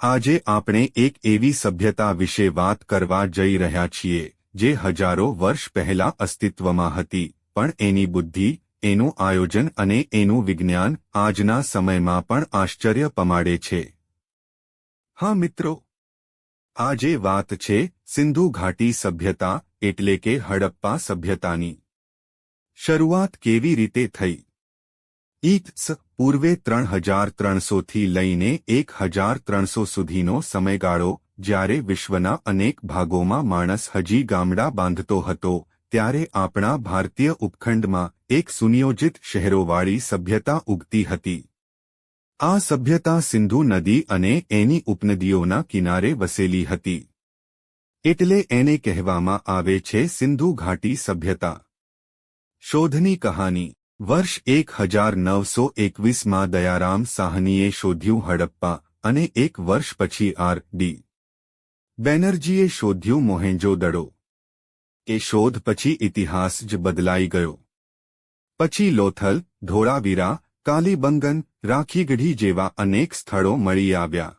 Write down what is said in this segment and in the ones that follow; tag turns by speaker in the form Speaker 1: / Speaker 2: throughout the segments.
Speaker 1: આજે આપણે એક એવી સભ્યતા વિશે વાત કરવા જઈ રહ્યા છીએ, જે હજારો વર્ષ પહેલા અસ્તિત્વમાં હતી, પણ એની બુદ્ધિ, એનું આયોજન અને એનું વિજ્ઞાન આજના સમયમાં પણ આશ્ચર્ય પમાડે છે. હા મિત્રો. આજે વાત છે, સિંધુ ઘાટી સભ્યતા, એટલે કે હડપ્પા સભ્યતાની. શરૂઆત કેવી રીતે થઈ? ઈસ પૂર્વે ત્રણ હજાર ત્રણસોથી લઈને એક હજાર ત્રણસો સુધીનો સમયગાળો જ્યારે વિશ્વના અનેક ભાગોમાં માણસ હજી ગામડા બાંધતો હતો, ત્યારે આપણા ભારતીય ઉપખંડમાં એક સુનિયોજિત શહેરોવાળી સભ્યતા ઉગતી હતી. આ સભ્યતા સિંધુ નદી અને એની ઉપનદીઓના કિનારે વસેલી હતી. એટલે એને કહેવામાં આવે છે સિંધુ ઘાટી સભ્યતા. શોધની કહાની વર્ષ એક હજાર નવસો એકવીસમાં દયારામ સાહનીએ શોધ્યું હડપ્પા અને એક વર્ષ પછી આર ડી. બેનર્જીએ શોધ્યું મોહેન્જો દડો. એ શોધ પછી ઇતિહાસ જ બદલાઈ ગયો. પછી લોથલ, ધોળાવીરા, કાલીબંગન, રાખીગઢી જેવા અનેક સ્થળો મળી આવ્યા.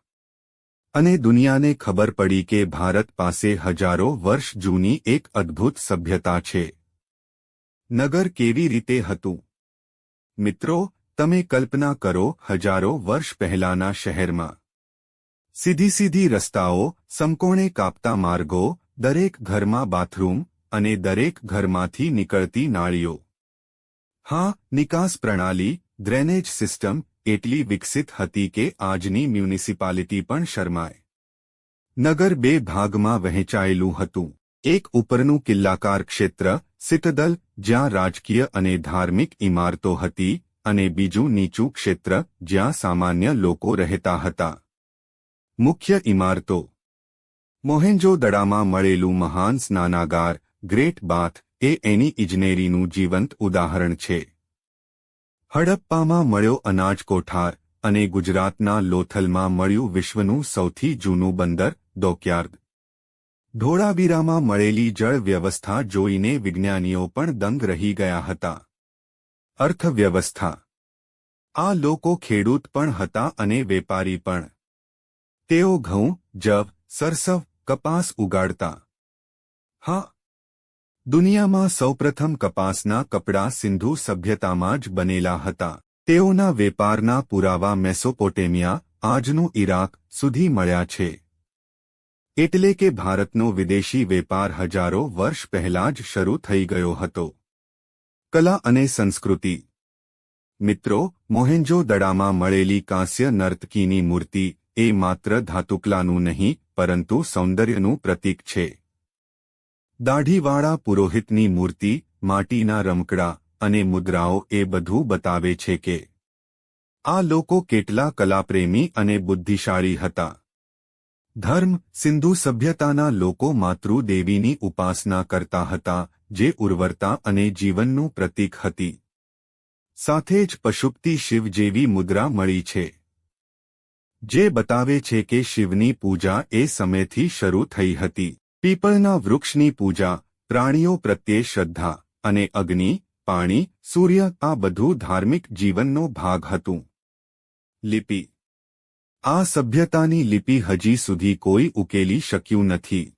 Speaker 1: અને દુનિયાને ખબર પડી કે ભારત પાસે હજારો વર્ષ જૂની એક અદ્ભુત સભ્યતા છે. નગર કેવી રીતે હતું? મિત્રો તમે કલ્પના કરો હજારો વર્ષ પહેલાના શહેરમાં સીધી સીધી રસ્તાઓ સમકોણે કાપતા માર્ગો દરેક ઘરમાં બાથરૂમ અને દરેક ઘરમાંથી નીકળતી નાળીઓ હા નિકાસ પ્રણાલી ડ્રેનેજ સિસ્ટમ એટલી વિકસિત હતી કે આજની મ્યુનિસિપાલિટી પણ શરમાય નગર બે ભાગમાં વહેંચાયેલું હતું એક ઉપરનું કિલ્લાકાર ક્ષેત્ર સિટદલ, જ્યાં રાજકીય અને ધાર્મિક ઇમારતો હતી અને બીજું નીચું ક્ષેત્ર, જ્યાં સામાન્ય લોકો રહેતા હતા. મુખ્ય ઇમારતો. મોહેન્જો દડામાં મળેલું મહાન સ્નાનાગાર, ગ્રેટ બાથ, એ એની ઇજનેરીનું જીવંત ઉદાહરણ છે. હડપ્પામાં મળ્યો અનાજ કોઠાર અને ગુજરાતના લોથલમાં મળ્યું વિશ્વનું સૌથી જૂનું બંદર ડોકયાર્ડ ધોળાવીરામાં મળેલી જળ વ્યવસ્થા જોઈને વિજ્ઞાનીઓ પણ દંગ રહી ગયા હતા. અર્થવ્યવસ્થા. આ લોકો ખેડૂત પણ હતા અને વેપારી પણ. તેઓ ઘઉં, જવ, સરસવ, કપાસ ઉગાડતા. હા. દુનિયામાં સૌપ્રથમ કપાસના કપડાં સિંધુ સભ્યતામાં જ બનેલા હતા. તેઓના વેપારના પુરાવા મેસોપોટેમિયા આજનું ઇરાક સુધી મળ્યા છે. એટલે કે ભારતનો વિદેશી વેપાર હજારો વર્ષ પહેલા જ શરૂ થઈ ગયો હતો. કલા અને સંસ્કૃતિ. મિત્રો, મોહેન્જો દડામાં મળેલી કાંસ્ય નર્તકીની મૂર્તિ એ માત્ર ધાતુકલાનું નહીં, પરંતુ સૌંદર્યનું પ્રતીક છે. દાઢીવાળા પુરોહિતની મૂર્તિ, માટીના રમકડા અને મુદ્રાઓ એ બધું બતાવે છે કે આ લોકો કેટલા કલાપ્રેમી અને બુદ્ધિશાળી હતા. ધર્મ સિંધુ સભ્યતાના લોકો માતૃદેવીની ઉપાસના કરતા હતા, જે ઉર્વરતા અને જીવનનું પ્રતીક હતી. સાથે જ પશુપ્તિ શિવ જેવી મુદ્રા મળી છે. જે બતાવે છે કે શિવની પૂજા એ સમયથી શરૂ થઈ હતી. પીપળના વૃક્ષની પૂજા, પ્રાણીઓ પ્રત્યે શ્રદ્ધા અને અગ્નિ, પાણી, સૂર્ય આ બધું ધાર્મિક જીવનનો ભાગ હતું. લિપિ આ સભ્યતાની લિપિ હજી સુધી કોઈ ઉકેલી શક્યું નથી.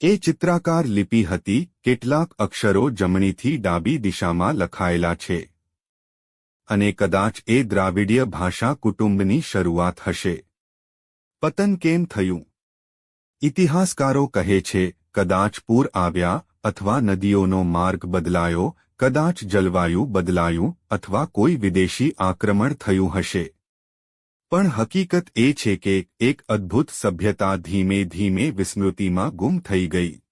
Speaker 1: એ ચિત્રાકાર લિપિ હતી, કેટલાક અક્ષરો જમણીથી ડાબી દિશામાં લખાયેલા છે. અને કદાચ એ દ્રાવિડીય ભાષા કુટુંબની શરૂઆત હશે. પતન કેમ થયું? ઇતિહાસકારો કહે છે, કદાચ પૂર આવ્યા, અથવા નદીઓનો માર્ગ બદલાયો, કદાચ જલવાયુ બદલાયું, અથવા કોઈ વિદેશી આક્રમણ થયું હશે. પણ હકીકત એ છે કે એક અદ્ભુત સભ્યતા ધીમે ધીમે વિસ્મૃતિમાં ગુમ થઈ ગઈ.